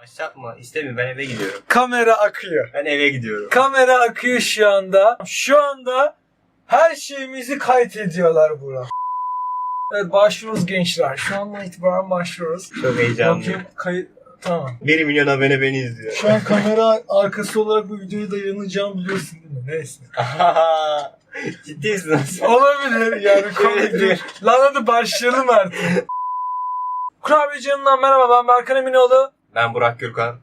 Başlatma. istemiyorum. Ben eve gidiyorum. Kamera akıyor. Ben eve gidiyorum. Kamera akıyor şu anda. Şu anda her şeyimizi kaydediyorlar bura. Evet başlıyoruz gençler. Şu andan itibaren başlıyoruz. Çok heyecanlıyım. Bakayım kayıt... Tamam. 1 milyon abone beni izliyor. Şu an kamera arkası olarak bu videoyu da yayınlayacağımı biliyorsun değil mi? Neyse. Ciddi misin? Olabilir yani komik. Lan hadi başlayalım artık. Kurabiye canından merhaba ben Berkan Eminoğlu. Ben Burak Gürkan.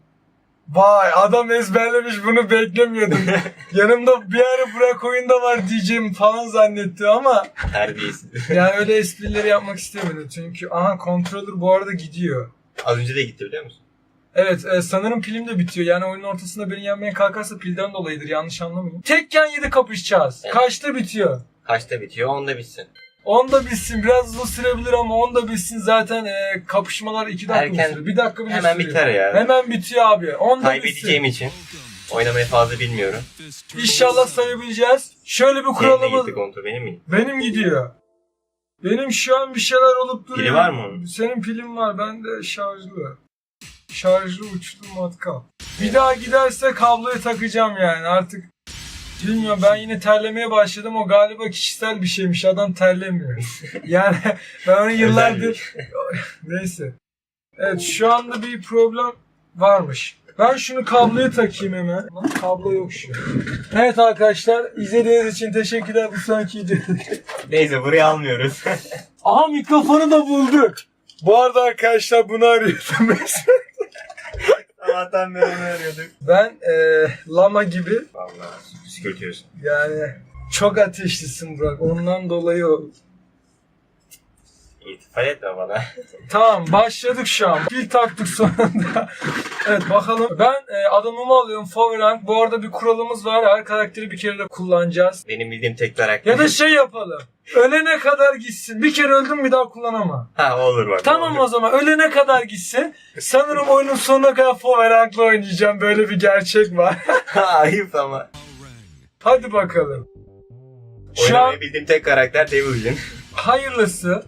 Vay adam ezberlemiş bunu beklemiyordum. Yanımda bir ara Burak oyunda var diyeceğim falan zannetti ama Terbiyesiz. yani öyle esprileri yapmak istemedim. Çünkü aha controller bu arada gidiyor. Az önce de gitti biliyor musun? Evet e, sanırım pilim de bitiyor. Yani oyunun ortasında beni yenmeye kalkarsa pilden dolayıdır yanlış anlamayın. Tekken 7 kapışacağız. Evet. Kaçta bitiyor? Kaçta bitiyor? Onda bitsin. Onda bitsin. Biraz uzun sürebilir ama onda bitsin. Zaten e, kapışmalar 2 dakika Erken- sürüyor. 1 dakika bile Hemen sürüyor. biter ya. Hemen bitiyor abi. Onda Kaybedeceğim bitsin. için oynamayı fazla bilmiyorum. İnşallah sayabileceğiz. Şöyle bir Senin de kuralımız... gitti kontrol benim mi? Benim gidiyor. Benim şu an bir şeyler olup duruyor. Pili var mı onun? Senin pilin var. Ben de şarjlı. Şarjlı uçlu matkap. Bir daha giderse kabloyu takacağım yani artık. Bilmiyorum ben yine terlemeye başladım. O galiba kişisel bir şeymiş. Adam terlemiyor. yani ben onu yıllardır... Neyse. Evet şu anda bir problem varmış. Ben şunu kabloya takayım hemen. Lan kablo yok şu. Evet arkadaşlar izlediğiniz için teşekkürler bu sonraki videoda. Neyse buraya almıyoruz. Aha mikrofonu da bulduk. Bu arada arkadaşlar bunu arıyordum. Sabahtan beri onu arıyorduk. ben e, lama gibi Vallahi püskürtüyorsun. yani çok ateşlisin Burak. Ondan dolayı o. İltifat etme bana. Tamam başladık şu an. Pil taktık sonunda. evet bakalım. Ben e, adamımı alıyorum Power Rank. Bu arada bir kuralımız var. Her karakteri bir kere de kullanacağız. Benim bildiğim tek karakter. Ya da şey yapalım. Ölene kadar gitsin. Bir kere öldüm bir daha kullanamam. Ha olur bak. Tamam olur. o zaman ölene kadar gitsin. Sanırım oyunun sonuna kadar Power Rank'la oynayacağım. Böyle bir gerçek var. Ha, Ayıp ama. Hadi bakalım. Şu an Oynamayı bildiğim tek karakter Devil'in. hayırlısı.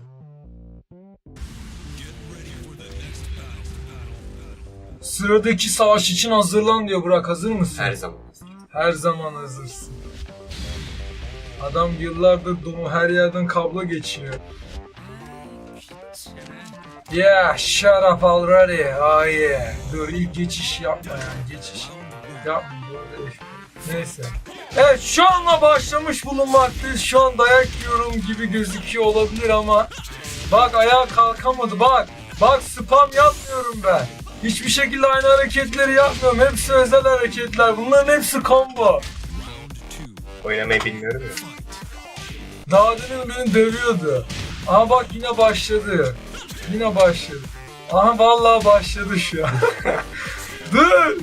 Sıradaki savaş için hazırlan diyor Burak. Hazır mısın? Her zaman. Her zaman hazırsın. Adam yıllardır donu her yerden kablo geçiyor. Yeah, shut up already. Oh yeah. Dur ilk geçiş yapma yani geçiş. Yapma. Neyse. Evet şu anla başlamış bulunmaktayız. Şu an dayak yiyorum gibi gözüküyor olabilir ama bak ayağa kalkamadı bak. Bak spam yapmıyorum ben. Hiçbir şekilde aynı hareketleri yapmıyorum. Hepsi özel hareketler. Bunların hepsi combo. Oynamayı bilmiyorum ya. Daha demin beni dövüyordu. Aha bak yine başladı. Yine başladı. Aha vallahi başladı şu an. Dur.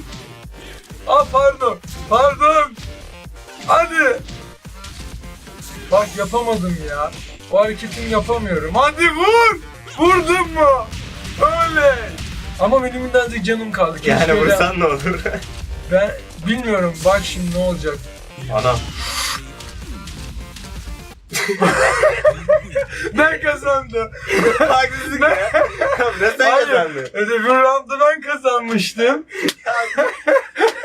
Aa pardon. Pardon. Hadi. Bak yapamadım ya. O hareketimi yapamıyorum. Hadi vur. Vurdun mu? Öyle. Ama benim minnacık canım kaldı. Keşke Yani öyle- vursan ne olur? Ben bilmiyorum. Bak şimdi ne olacak. Anam. Ben kazandım. Haksızlık ya. ne sen Hayır. kazandın? Ödevin round'u ben kazanmıştım.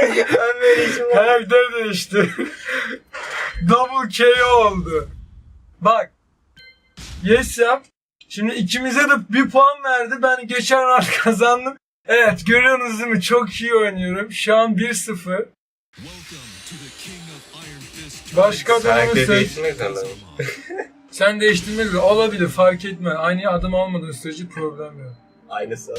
Ben böyle işim var. Karakter değişti. Double KO oldu. Bak. Yes yap. Şimdi ikimize de bir puan verdi. Ben geçen round kazandım. Evet görüyorsunuz değil mi? Çok iyi oynuyorum. Şu an 1-0. Başka adamı mı? Sen değiştirmek olabilir fark etme. Aynı adım almadığın sürece problem yok. Aynısı.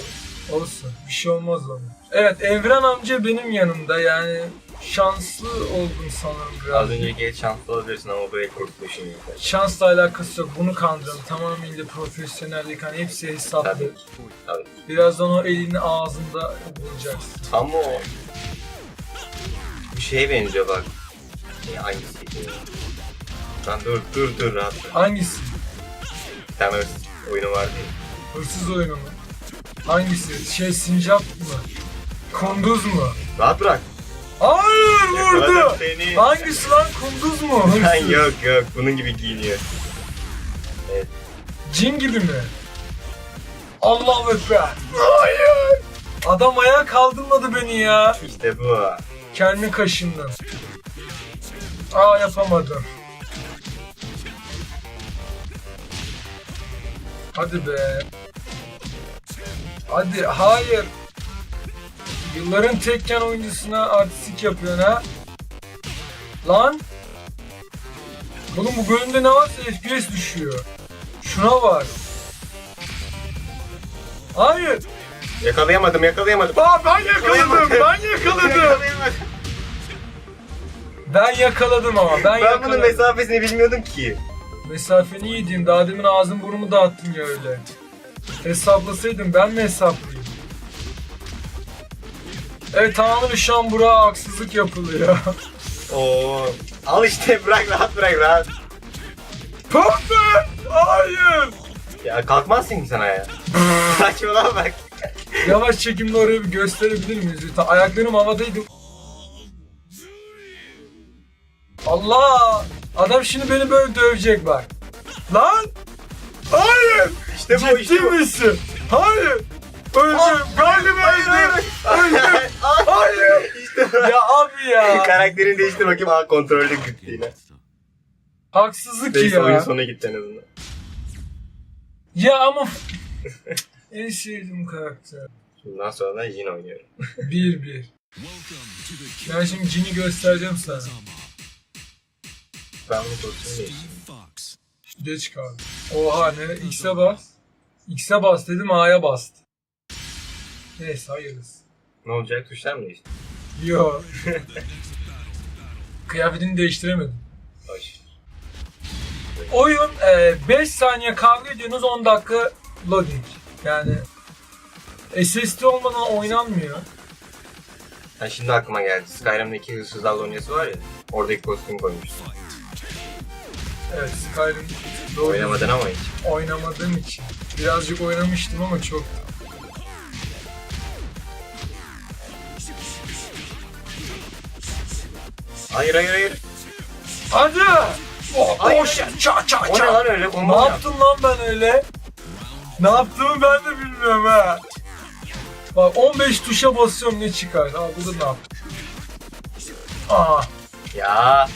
Olsun. Bir şey olmaz ona. Evet Evren amca benim yanımda yani şanslı oldum sanırım biraz. Az önceki el şanslı olabilirsin ama böyle korkmuşum. Şansla alakası yok. Bunu kandırdım. Tamamıyla profesyonellik. Hani hepsi hesaplı. Tabii. Tabii. Birazdan o elini ağzında bulacaksın. Tam o. Bir şeye benziyor bak. Ne hangisiydi ya? Lan dur dur dur rahat dur. Hangisi? Bir tane oyunu vardı ya. Hırsız oyunu mu? Hangisi? Şey sincap mı? Kunduz mu? Rahat bırak. Hayır Yakaladım vurdu. seni. Hangisi lan kunduz mu? Lan Hırsız. yok yok bunun gibi giyiniyor. Cin gibi mi? Allahu Ekber. Hayır. Adam ayağa kaldırmadı beni ya. İşte bu. Kendi kaşındım. Aa yapamadım. Hadi be. Hadi hayır. Yılların tekken oyuncusuna artistik yapıyorsun ha. Lan. Oğlum bu bölümde ne varsa FPS düşüyor. Şuna bak. Hayır. Yakalayamadım yakalayamadım. Aa ben yakaladım. Ben yakaladım. Yakalayamadım. Ben yakaladım ama. Ben, Ben yakaladım. bunun mesafesini bilmiyordum ki. Mesafeni yediğim daha demin ağzım burnumu dağıttın ya öyle. Hesaplasaydım ben mi hesaplayayım? Evet tamamen şu an Burak'a haksızlık yapılıyor. Oo. Al işte bırak rahat bırak rahat. Pembe! Hayır! Ya kalkmazsın ki sana ya. Saçmalama bak. Yavaş çekimle oraya bir gösterebilir miyiz lütfen? Ayaklarım havadaydı. Allah! Adam şimdi beni böyle dövecek bak. Lan! Hayır! İşte bu Ciddi işte bu. misin? Hayır! Öldüm! Ah! Galiba öldüm! Öldüm! Hayır! işte. Ya abi ya! Karakterini değiştir bakayım. Aa kontrolde gitti yine. Haksızlık Neyse oyun ya. sona gitti en azından. Ya ama... en sevdiğim karakter. Bundan sonra da yine oynuyorum. Bir bir. Ben şimdi Jin'i göstereceğim sana. Ben bunu değiştirdim. Geç kaldı. Oha ne? X'e bas. X'e bas dedim A'ya bastı. Neyse hayırlısı. Ne olacak? Tuşlar mı değişti? Yo. Kıyafetini değiştiremedim. Hoş. Oyun 5 saniye kavga ediyorsunuz 10 dakika loading. Yani SSD olmadan oynanmıyor. Ha şimdi aklıma geldi. Skyrim'deki hırsızlarla oynayası var ya. Oradaki kostüm koymuştum. Evet Skyrim doğru Oynamadın ama hiç. oynamadığım için. Birazcık oynamıştım ama çok. Hayır hayır hayır. Hadi! Oh, Hayır, boş! hayır. Ça ça O ne ça! lan öyle? Ne yaptım lan ben öyle? Ne yaptığımı ben de bilmiyorum ha. Bak 15 tuşa basıyorum ne çıkar? Aa burada ne yaptım? Aa, Ya.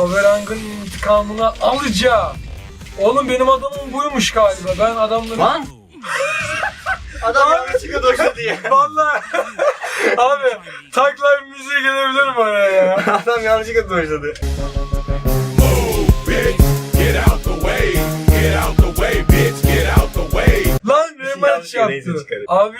Faverang'ın intikamını alacağım. Oğlum benim adamım buymuş galiba. Ben adamları... Lan. Adam yanlışlıkla doşladı ya. Vallahi. Abi takla müziği gelebilir mi oraya ya? Adam doşladı. Out the way. Lan rematch Yanlış yaptı. Abi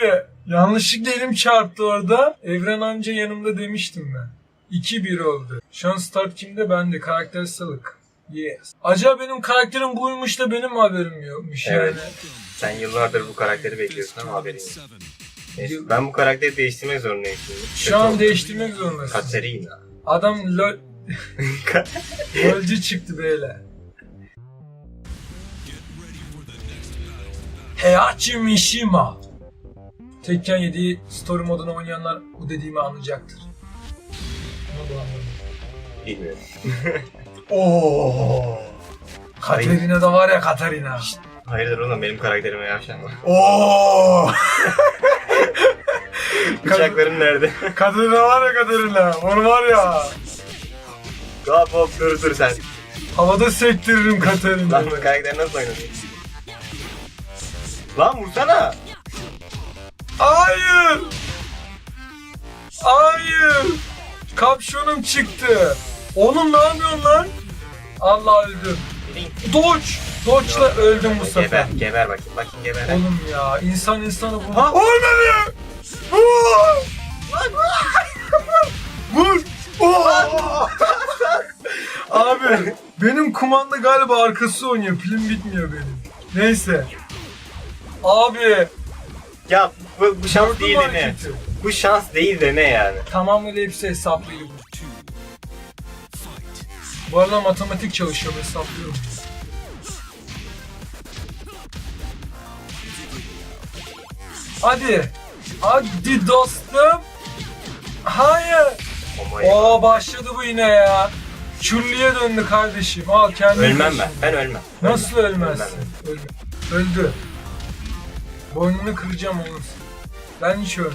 yanlışlıkla elim çarptı orada. Evren amca yanımda demiştim ben. 2-1 oldu. Şu an start kimde? Bende. Karakter salık. Yes. Acaba benim karakterim buymuş da benim haberim yokmuş Evet. yani. Sen yıllardır bu karakteri bekliyorsun ama haberin yok. Neyse, ben bu karakteri değiştirmek zorundayım şimdi. Şu an değiştirmek zorundasın. Katerina. Adam lol... Lolcu çıktı beyler. Heihachi Mishima. Tekken 7 story modunu oynayanlar bu dediğimi anlayacaktır. Bilmiyorum. Oo. Katerina da var ya Katerina. Hayırdır oğlum benim karakterime yavşanma. Oo. Bıçaklarım nerede? Katerina var ya Katerina. Onu var ya. Hop hop dur dur sen. Havada sektiririm Katerina'yı. Lan bu karakteri nasıl oynadın? Lan vursana. Hayır. Hayır. Kapşonum çıktı. Oğlum ne yapıyorsun lan? Allah öldüm. Dodge. Dodge'la öldüm bu sefer. Geber, geber bakayım, bakayım geber. Oğlum ya insan insanı vur. Ha? Ölmedi. Vur. Abi benim kumanda galiba arkası oynuyor. Pilim bitmiyor benim. Neyse. Abi. Ya bu, bu şans değil ne? Bu şans değil de ne yani? Tamamıyla hepsi hesaplıyım. Bu arada matematik çalışıyorum hesaplıyorum. Hadi. Hadi dostum. Hayır. Oo başladı bu yine ya. Çürlüğe döndü kardeşim. Al kendini. Ölmem ben. Ben ölmem. Nasıl Ölmem. ölmezsin? Ölmem. Öldü. Boynunu kıracağım oğlum. Ben hiç ölmem.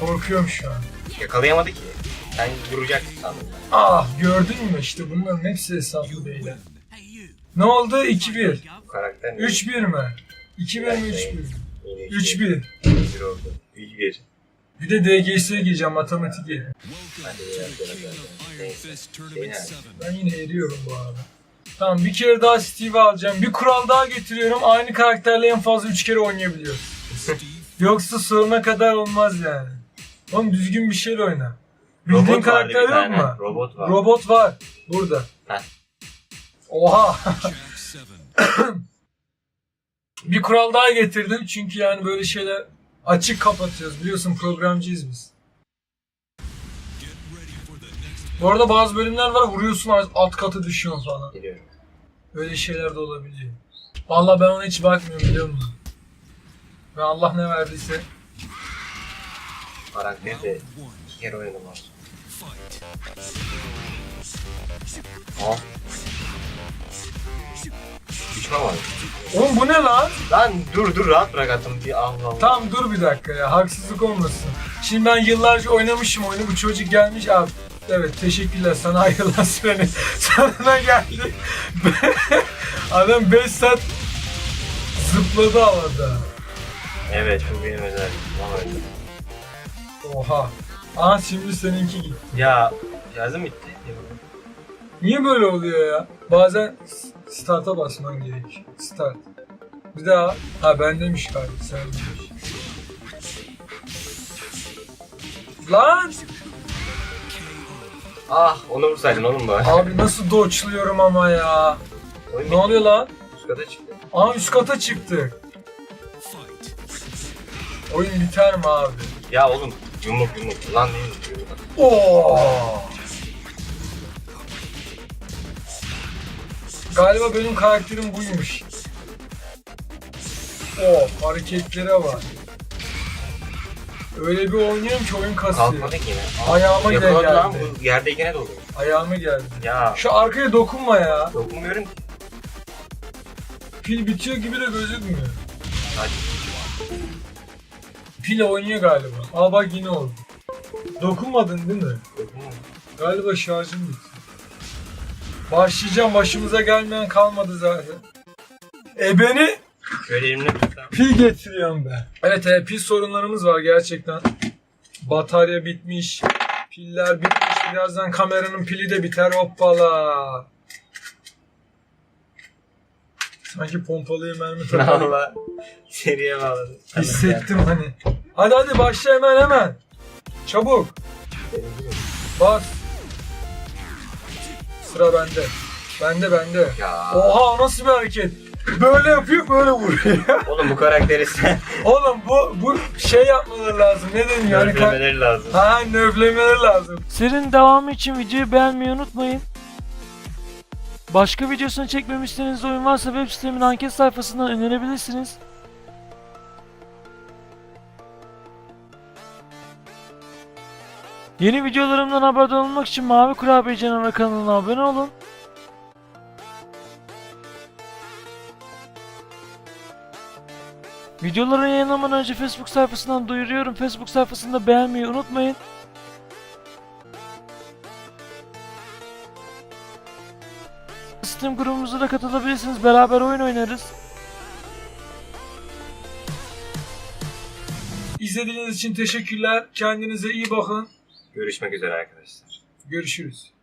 Korkuyorum şu an. Yakalayamadı ki. Sen vuracaksın sandım. Ah gördün mü işte bunların hepsi hesaplı beyler. Ne oldu? 2-1. Bu karakter ne? 3-1 mi? 2-1 mi 3-1 mi? Yine 3-1. 3-1 oldu. 3-1. Bir de DGS'ye gireceğim matematik. Şey? Ben yine eriyorum bu arada. Tamam bir kere daha Steve'i alacağım. Bir kural daha getiriyorum. Aynı karakterle en fazla 3 kere oynayabiliyoruz. Yoksa sonuna kadar olmaz yani. Oğlum düzgün bir şeyle oyna. Bildiğin Robot vardı karakter bir yok tane. mu? Robot var. Robot var. Burada. Heh. Oha. bir kural daha getirdim. Çünkü yani böyle şeyler açık kapatıyoruz. Biliyorsun programcıyız biz. Bu arada bazı bölümler var vuruyorsun alt katı düşüyorsun falan. Biliyorum. Öyle şeyler de olabiliyor. Vallahi ben ona hiç bakmıyorum biliyor musun? Ve Allah ne verdiyse. Karakter de iki kere oynadım var. Aa. Düşman var. Oğlum bu ne lan? Lan dur dur rahat bırak atım bir Allah Allah. Tamam dur bir dakika ya haksızlık olmasın. Şimdi ben yıllarca oynamışım oyunu bu çocuk gelmiş abi. Evet teşekkürler sana ayrılan süreni. Sana geldi. Adam 5 saat zıpladı havada. Evet bu benim özel. Vallahi öyle. Oha. Aha şimdi seninki gitti. Ya yazım bitti. Niye böyle oluyor ya? Bazen s- start'a basman gerek. Start. Bir daha. Ha bendemiş galiba. Sendeymiş. Lan! Ah onu vursaydın oğlum bari. Abi nasıl doçluyorum ama ya. Oyun Ne oluyor lan? Üst kata çıktı. Aa üst kata çıktık. Oyun biter mi abi? Ya oğlum yumruk yumruk. Lan değil mi? Oo. Galiba benim karakterim buymuş. O hareketlere var. Öyle bir oynuyorum ki oyun kasıyor. Kalkmadı ki yine. Ayağıma gel Yakaladı lan geldi. bu yerdeyken ne doldu? Ayağıma geldi. Ya Şu arkaya dokunma ya. dokunmuyorum ki. Pil bitiyor gibi de gözükmüyor. Hadi. Pil oynuyor galiba. Aa bak yine oldu. Dokunmadın değil mi? Dokunmuyorum. Galiba şarjım bitti. Başlayacağım başımıza gelmeyen kalmadı zaten. E beni Şöyle elimle tutsam. pil getiriyorum ben. Evet e, pil sorunlarımız var gerçekten. Batarya bitmiş. Piller bitmiş. Birazdan kameranın pili de biter. Hoppala. Sanki pompalıya mermi takıyor. Valla seriye bağladım. Hissettim hani. Hadi hadi başla hemen hemen. Çabuk. Bas. Sıra bende. Bende bende. Ya. Oha o nasıl bir hareket? Böyle yapıyor böyle vuruyor. Oğlum bu karakteri sen Oğlum bu bu şey yapmaları lazım. Ne deniyor? Hani ka- görmeleri lazım. ha nöflemeleri lazım. Serinin devamı için videoyu beğenmeyi unutmayın. Başka videosunu çekmemi istediğiniz oyun varsa web sitemin anket sayfasından önerebilirsiniz. Yeni videolarımdan haberdar olmak için Mavi Kurabiye Canavarı kanalına abone olun. Videoları yayınlamadan önce Facebook sayfasından duyuruyorum. Facebook sayfasında beğenmeyi unutmayın. Steam grubumuza da katılabilirsiniz. Beraber oyun oynarız. İzlediğiniz için teşekkürler. Kendinize iyi bakın. Görüşmek üzere arkadaşlar. Görüşürüz.